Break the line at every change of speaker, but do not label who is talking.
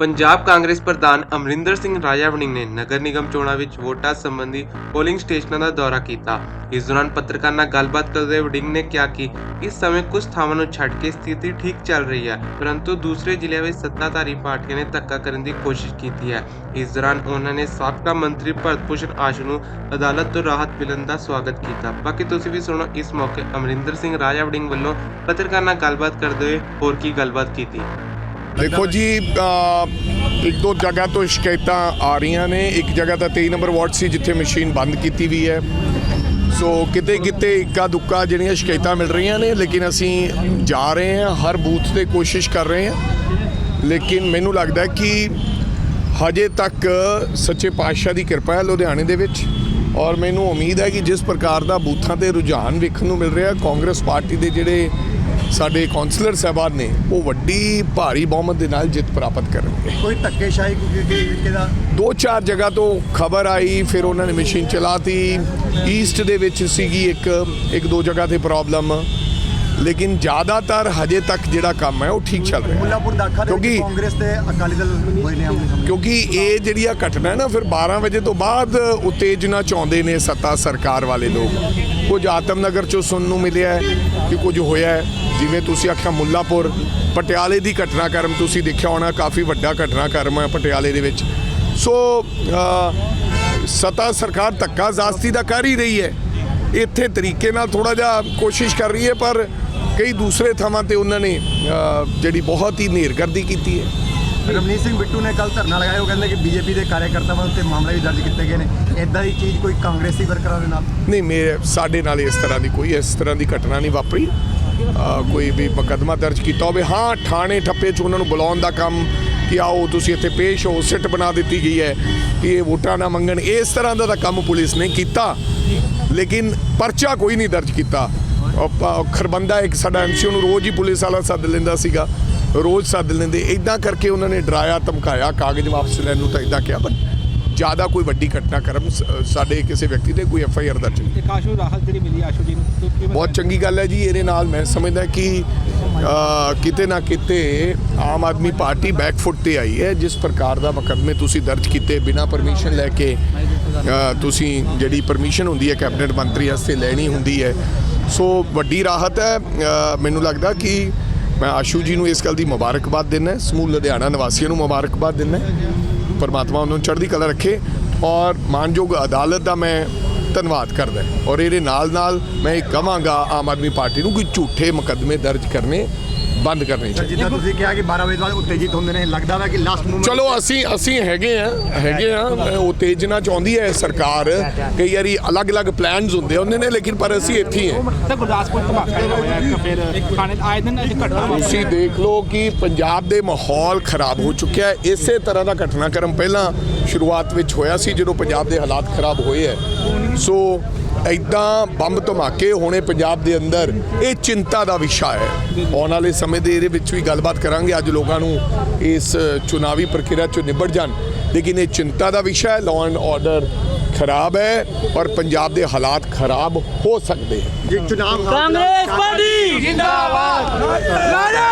ਪੰਜਾਬ ਕਾਂਗਰਸ ਪ੍ਰਧਾਨ ਅਮਰਿੰਦਰ ਸਿੰਘ ਰਾਜਾ ਵੜਿੰਗ ਨੇ ਨਗਰ ਨਿਗਮ ਚੋਣਾਂ ਵਿੱਚ ਵੋਟਾਂ ਸੰਬੰਧੀ ਪੋਲਿੰਗ ਸਟੇਸ਼ਨਾਂ ਦਾ ਦੌਰਾ ਕੀਤਾ। ਇਸ ਦੌਰਾਨ ਪੱਤਰਕਾਰਾਂ ਨਾਲ ਗੱਲਬਾਤ ਕਰਦੇ ਹੋਏ ਵੜਿੰਗ ਨੇ ਕਿਹਾ ਕਿ ਇਸ ਸਮੇਂ ਕੁਝ ਥਾਵਾਂ ਨੂੰ ਛੱਡ ਕੇ ਸਥਿਤੀ ਠੀਕ ਚੱਲ ਰਹੀ ਹੈ, ਪਰੰਤੂ ਦੂਸਰੇ ਜ਼ਿਲ੍ਹਿਆਂ ਵਿੱਚ ਸੱਤਾਧਾਰੀ ਪਾਰਟੀਆਂ ਨੇ ਧੱਕਾ ਕਰਨ ਦੀ ਕੋਸ਼ਿਸ਼ ਕੀਤੀ ਹੈ। ਇਸ ਦੌਰਾਨ ਉਹਨਾਂ ਨੇ ਸਾਬਕਾ ਮੰਤਰੀ ਭਰਤ ਭੂਸ਼ਣ ਆਸ਼ੂ ਨੂੰ ਅਦਾਲਤ ਤੋਂ ਰਾਹਤ ਮਿਲਣ ਦਾ ਸਵਾਗਤ ਕੀਤਾ। ਬਾਕੀ ਤੁਸੀਂ ਵੀ ਸੁਣੋ ਇਸ ਮੌਕੇ ਅਮਰਿੰਦਰ ਸਿੰਘ ਰਾਜਾ ਵੜਿੰਗ ਵੱਲੋਂ ਪੱਤਰਕਾਰਾਂ ਨਾਲ ਗੱਲਬਾਤ ਕਰਦੇ ਹੋਏ ਹੋਰ ਕੀ ਗੱਲਬਾਤ ਕੀਤੀ?
ਦੇਖੋ ਜੀ ਇੱਕ ਦੋ ਜਗ੍ਹਾ ਤੋਂ ਸ਼ਿਕਾਇਤਾਂ ਆ ਰਹੀਆਂ ਨੇ। ਇੱਕ ਜਗ੍ਹਾ ਤਾਂ 23 ਨੰਬਰ ਵਾਰਡ ਸੀ ਜਿੱਥੇ ਮਸ਼ੀਨ ਬੰਦ ਕੀਤੀ ਵੀ ਹੈ। ਸੋ ਕਿਤੇ ਕਿਤੇ ਇੱਕਾ ਦੁੱਕਾ ਜਿਹੜੀਆਂ ਸ਼ਿਕਾਇਤਾਂ ਮਿਲ ਰਹੀਆਂ ਨੇ ਲੇਕਿਨ ਅਸੀਂ ਜਾ ਰਹੇ ਹਾਂ ਹਰ ਬੂਥ ਤੇ ਕੋਸ਼ਿਸ਼ ਕਰ ਰਹੇ ਹਾਂ। ਲੇਕਿਨ ਮੈਨੂੰ ਲੱਗਦਾ ਕਿ ਹਜੇ ਤੱਕ ਸੱਚੇ ਪਾਤਸ਼ਾਹ ਦੀ ਕਿਰਪਾ ਹੈ ਲੁਧਿਆਣੇ ਦੇ ਵਿੱਚ। ਔਰ ਮੈਨੂੰ ਉਮੀਦ ਹੈ ਕਿ ਜਿਸ ਪ੍ਰਕਾਰ ਦਾ ਬੂਥਾਂ ਤੇ ਰੁਝਾਨ ਵੇਖਣ ਨੂੰ ਮਿਲ ਰਿਹਾ ਕਾਂਗਰਸ ਪਾਰਟੀ ਦੇ ਜਿਹੜੇ ਸਾਡੇ ਕਾਉਂਸਲਰ ਸਾਹਿਬਾਨ ਨੇ ਉਹ ਵੱਡੀ ਭਾਰੀ ਬਹੁਮਤ ਦੇ ਨਾਲ ਜਿੱਤ ਪ੍ਰਾਪਤ ਕਰਨਗੇ।
ਕੋਈ ਧੱਕੇਸ਼ਾਹੀ ਕੋਈ ਤਰੀਕੇ ਦਾ?
ਦੋ ਚਾਰ ਜਗ੍ਹਾ ਤੋਂ ਖਬਰ ਆਈ ਫਿਰ ਉਹਨਾਂ ਨੇ ਮਸ਼ੀਨ ਚਲਾਤੀ। ਈਸਟ ਦੇ ਵਿੱਚ ਸੀਗੀ ਇੱਕ ਇੱਕ ਦੋ ਜਗ੍ਹਾ ਤੇ ਪ੍ਰੋਬਲਮ ਲੇਕਿਨ ਜ਼ਿਆਦਾਤਰ ਹਜੇ ਤੱਕ ਜਿਹੜਾ ਕੰਮ ਹੈ ਉਹ ਠੀਕ ਚੱਲ ਰਿਹਾ ਹੈ।
ਮੁੱਲਾਪੁਰ ਦਾਖਾ ਦੇ ਵਿੱਚ
ਕਿਉਂਕਿ-
ਕਾਂਗਰਸ ਤੇ ਅਕਾਲੀ ਦਲ ਹੋਏ ਨੇ ਸਾਹਮਣੇ
ਕਿਉਂਕਿ ਇਹ ਜਿਹੜੀ ਆ ਘਟਨਾ ਹੈ ਨਾ ਫਿਰ 12 ਵਜੇ ਤੋਂ ਬਾਅਦ ਉਤੇਜਨਾ ਚਾਹੁੰਦੇ ਨੇ ਸੱਤਾ ਸਰਕਾਰ ਵਾਲੇ ਲੋਕ। ਕੁਝ ਆਤਮਨਗਰ ਚੋਂ ਸੁਣਨ ਨੂੰ ਮਿਲਿਆ ਹੈ ਕਿ ਕੁਝ ਹੋਇਆ ਹੈ। ਜਿਵੇਂ ਤੁਸੀਂ ਆਖਿਆ ਮੁੱਲਾਪੁਰ ਪਟਿਆਲੇ ਦੀ ਘਟਨਾਕ੍ਰਮ ਤੁਸੀਂ ਦੇਖਿਆ ਹੋਣਾ ਕਾਫੀ ਵੱਡਾ ਘਟਨਾਕ੍ਰਮ ਹੈ ਪਟਿਆਲੇ ਦੇ ਵਿੱਚ। ਸੋ ਸੱਤਾ ਸਰਕਾਰ ਧੱਕਾ ਜ਼ਾਸਤੀ ਦਾ ਕਰ ਹੀ ਰਹੀ ਹੈ। ਇੱਥੇ ਤਰੀਕੇ ਨਾਲ ਥੋੜਾ ਜਿਹਾ ਕੋਸ਼ਿਸ਼ ਕਰ ਰਹੀ ਹੈ ਪਰ ਕਈ ਦੂਸਰੇ ਥਾਵਾਂ ਤੇ ਉਹਨਾਂ ਨੇ ਜਿਹੜੀ ਬਹੁਤ ਹੀ ਨੇਰਗਰਦੀ ਕੀਤੀ ਹੈ।
ਰਮਨੀਤ ਸਿੰਘ ਬਿੱਟੂ ਨੇ ਕੱਲ ਧਰਨਾ ਲਗਾਇਆ ਉਹ ਕਹਿੰਦੇ ਕਿ ਬੀਜੇਪੀ ਦੇ ਕਾਰਜਕਰਤਾਵਾਂ ਉੱਤੇ ਮਾਮਲੇ ਵੀ ਦਰਜ ਕੀਤੇ ਗਏ ਨੇ। ਇਦਾਂ ਦੀ ਚੀਜ਼ ਕੋਈ ਕਾਂਗਰਸੀ ਵਰਕਰਾਂ ਦੇ ਨਾਲ?
ਨਹੀਂ ਮੇਰੇ ਸਾਡੇ ਨਾਲ ਇਸ ਤਰ੍ਹਾਂ ਦੀ ਕੋਈ ਇਸ ਤਰ੍ਹਾਂ ਦੀ ਘਟਨਾ ਨਹੀਂ ਵਾਪਰੀ। ਕੋਈ ਵੀ ਮੁਕੱਦਮਾ ਦਰਜ ਕੀਤਾ ਹੋਵੇ। ਹਾਂ ਥਾਣੇ ਠੱਪੇ 'ਚ ਉਹਨਾਂ ਨੂੰ ਬੁਲਾਉਣ ਦਾ ਕੰਮ ਕਿ ਆਓ ਤੁਸੀਂ ਇੱਥੇ ਪੇਸ਼ ਹੋ ਸਿੱਟ ਬਣਾ ਦਿੱਤੀ ਗਈ ਹੈ ਕਿ ਇਹ ਵੋਟਾਂ ਨਾ ਮੰਗਣ। ਇਸ ਤਰ੍ਹਾਂ ਦਾ ਤਾਂ ਕੰਮ ਪੁਲਿਸ ਨੇ ਕੀਤਾ। ਲੇਕਿਨ ਪਰਚਾ ਕੋਈ ਨਹੀਂ ਦਰਜ ਕੀਤਾ। ਖਰਬੰਦਾ ਇੱਕ ਸਾਡਾ ਐਮਸੀਓ ਨੂੰ ਰੋਜ਼ ਹੀ ਪੁਲਿਸ ਵਾਲਾ ਸੱਦ ਲੈਂਦਾ ਸੀਗਾ ਰੋਜ਼ ਸੱਦ ਲੈਂਦੇ। ਇਦਾਂ ਕਰਕੇ ਉਹਨਾਂ ਨੇ ਡਰਾਇਆ ਧਮਕਾਇਆ ਕਾਗਜ਼ ਵਾਪਸ ਲੈਣ ਨੂੰ ਤਾਂ ਇਦਾਂ ਕਿਹਾ ਪਰ ਜ਼ਿਆਦਾ ਕੋਈ ਵੱਡੀ ਘਟਨਾਕ੍ਰਮ ਸ- ਸਾਡੇ ਕਿਸੇ ਵਿਅਕਤੀ ਦੇ ਕੋਈ ਐਫ ਆਈ ਆਰ ਦਰਜ ਨਹੀਂ।
ਇੱਕ ਆਸ਼ੂ ਰਾਹਤ ਜਿਹੜੀ ਮਿਲੀ ਆਸ਼ੂ ਜੀ ਨੂੰ ਤੋਂ ਕਿਵੇਂ
ਬਹੁਤ ਚੰਗੀ ਗੱਲ ਹੈ ਜੀ ਇਹਦੇ ਨਾਲ ਮੈਂ ਸਮਝਦਾ ਕਿ ਕਿਤੇ ਨਾ ਕਿਤੇ ਆਮ ਆਦਮੀ ਪਾਰਟੀ ਬੈਕਫੁੱਟ ਤੇ ਆਈ ਹੈ ਜਿਸ ਪ੍ਰਕਾਰ ਦਾ ਮੁਕੱਦਮੇ ਤੁਸੀਂ ਦਰਜ ਕੀਤੇ ਬਿਨਾਂ ਪਰਮਿਸ਼ਨ ਲੈ ਕੇ ਤੁਸੀਂ ਜਿਹੜੀ ਪਰਮਿਸ਼ਨ ਹੁੰਦੀ ਹੈ ਕੈਬਨਿਟ ਮੰਤਰੀ ਵਾਸਤੇ ਲੈਣੀ ਹੁੰਦੀ ਹੈ ਸੋ ਵੱਡੀ ਰਾਹਤ ਹੈ। ਮੈਨੂੰ ਲੱਗਦਾ ਕਿ ਮੈਂ ਆਸ਼ੂ ਜੀ ਨੂੰ ਇਸ ਗੱਲ ਦੀ ਮੁਬਾਰਕਬਾਦ ਦਿੰਦਾ ਸਮੂਹ ਲੁਧਿਆਣਾ ਨਿਵਾਸੀਆਂ ਨੂੰ ਮੁਬਾਰਕਬਾਦ ਦਿੰਦਾ ਪਰਮਾਤਮਾ ਉਹਨਾਂ ਨੂੰ ਚੜ੍ਹਦੀ ਕਲਾ ਰੱਖੇ ਔਰ ਮਾਨਯੋਗ ਅਦਾਲਤ ਦਾ ਮੈਂ ਧੰਨਵਾਦ ਕਰਦਾ ਔਰ ਇਹਦੇ ਨਾਲ ਨਾਲ ਮੈਂ ਇਹ ਕਹਾਂਗਾ, ਆਮ ਆਦਮੀ ਪਾਰਟੀ ਨੂੰ ਕਿ ਝੂਠੇ ਮੁਕੱਦਮੇ ਦਰਜ ਕਰਨੇ ਬੰਦ ਕਰਨੇ ਚਾਹੀਦੇ
ਜਿੱਦਾਂ ਤੁਸੀਂ ਕਿਹਾ ਕਿ 12 ਵਜੇ ਤੋਂ ਬਾਅਦ ਉਤੇਜਿਤ ਹੁੰਦੇ ਨੇ ਲੱਗਦਾ ਵਾ ਕਿ ਲਾਸਟ ਮੂਮੈਂਟ
ਚਲੋ ਅਸੀਂ ਅਸੀਂ ਹੈਗੇ ਆ ਹੈਗੇ ਆ ਉਤੇਜਨਾ ਚਾਹੁੰਦੀ ਹੈ ਸਰਕਾਰ ਕਈ ਵਾਰੀ ਅਲੱਗ-ਅਲੱਗ ਪਲਾਨਸ ਹੁੰਦੇ ਹੁੰਦੇ ਨੇ ਲੇਕਿਨ ਪਰ ਅਸੀਂ ਇੱਥੇ ਹੀ ਹਾਂ।
ਤਾਂ ਗੁਰਦਾਸਪੁਰ ਧਮਾਕਾ ਹੋਇਆ ਇੱਕ ਫਿਰ ਖਾਣੇ ਆਏ ਦਿਨ ਅੱਜ ਘਟਨਾ ਵਾਪਰੀ।
ਤੁਸੀਂ ਦੇਖ ਲਓ ਕਿ ਪੰਜਾਬ ਦੇ ਮਾਹੌਲ ਖਰਾਬ ਹੋ ਚੁੱਕਿਆ ਹੈ ਇਸੇ ਤਰ੍ਹਾਂ ਦਾ ਘਟਨਾਕ੍ਰਮ ਪਹਿਲਾਂ ਸ਼ੁਰੂਆਤ ਵਿੱਚ ਹੋਇਆ ਸੀ ਜਦੋਂ ਪੰਜਾਬ ਦੇ ਹਾਲਾਤ ਖਰਾਬ ਹੋਏ ਹੈ ਸੋ ਐਦਾਂ ਬੰਬ ਧਮਾਕੇ ਹੋਣੇ ਪੰਜਾਬ ਦੇ ਅੰਦਰ ਇਹ ਚਿੰਤਾ ਦਾ ਵਿਸ਼ਾ ਹੈ। ਆਉਣ ਵਾਲੇ ਸਮੇਂ ਦੇ ਇਹਦੇ ਵਿੱਚ ਵੀ ਗੱਲਬਾਤ ਕਰਾਂਗੇ। ਅੱਜ ਲੋਕਾਂ ਨੂੰ ਇਸ ਚੁਣਾਵੀ ਪ੍ਰਕਿਰਿਆ ਚੋਂ ਨਿਬੜ ਜਾਣ। ਲੇਕਿਨ ਇਹ ਚਿੰਤਾ ਦਾ ਵਿਸ਼ਾ ਹੈ ਲਾਅ ਐਂਡ ਆਰਡਰ ਖਰਾਬ ਹੈ ਔਰ ਪੰਜਾਬ ਦੇ ਹਾਲਾਤ ਖਰਾਬ ਹੋ ਸਕਦੇ ਹੈ।
ਜੇ ਚੁਣਾਵ
ਕਾਂਗਰਸ ਪਾਰਟੀ ਜਿੰਦਾਬਾਦ।